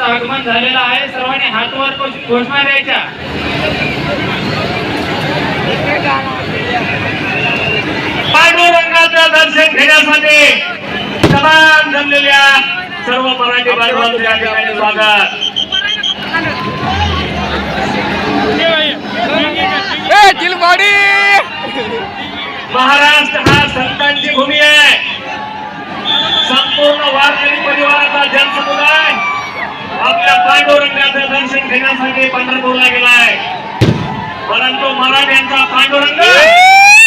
आगमन झालेलं आहे. सर्वांनी हातवर घोष- घोषणा द्यायच्या. पांडुरंगाचं दर्शन घेण्यासाठी समान जमलेल्या सर्व मराठी बांधवांचं या ठिकाणी स्वागत. महाराष्ट्र हा संतांची भूमी आहे. पांडुरंगाचं दर्शन घेण्यासाठी पंढरपूरला गेलाय. परंतु मराठ्यांचा पांडुरंग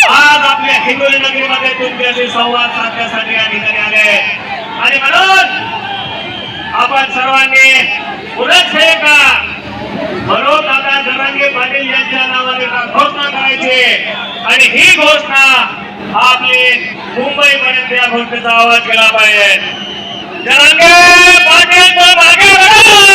आज आपल्या हिंगोली नगरीमध्ये तुमच्याशी संवाद साधण्यासाठी या ठिकाणी आले आणि म्हणून आपण सर्वांनी उलट आहे का? म्हणून दादा जरांगे पाटील यांच्या नावाने घोषणा करायची आणि ही घोषणा आपली मुंबई पर्यंत या घोषणेचा आवाज केला पाहिजे. जरांगे पाटील मागे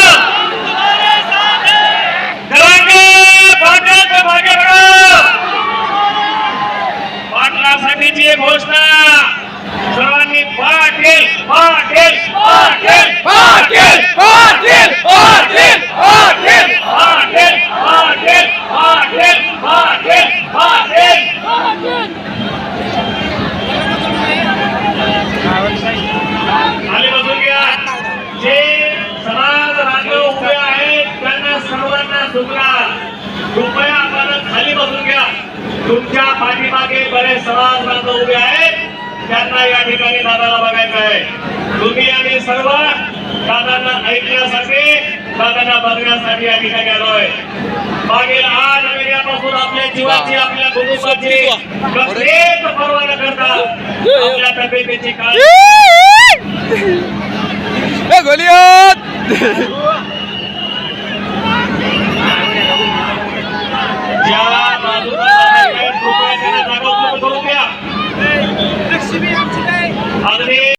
झुकला कृपया आपण खाली बसून घ्या. तुमच्या पाठीमागे बरेच समाज बांधव उभे आहेत. त्यांना या ठिकाणी दादाला बघायचं आहे. तुम्ही आम्ही सर्व दादांना ऐकण्यासाठी दादांना बघण्यासाठी या ठिकाणी आलोय मागील आठ महिन्यापासून आपल्या जीवाची आपल्या कुटुंबाची प्रत्येक पर्वाला करता आपल्या तब्येतीची काळजी. Goliath! Should be out today.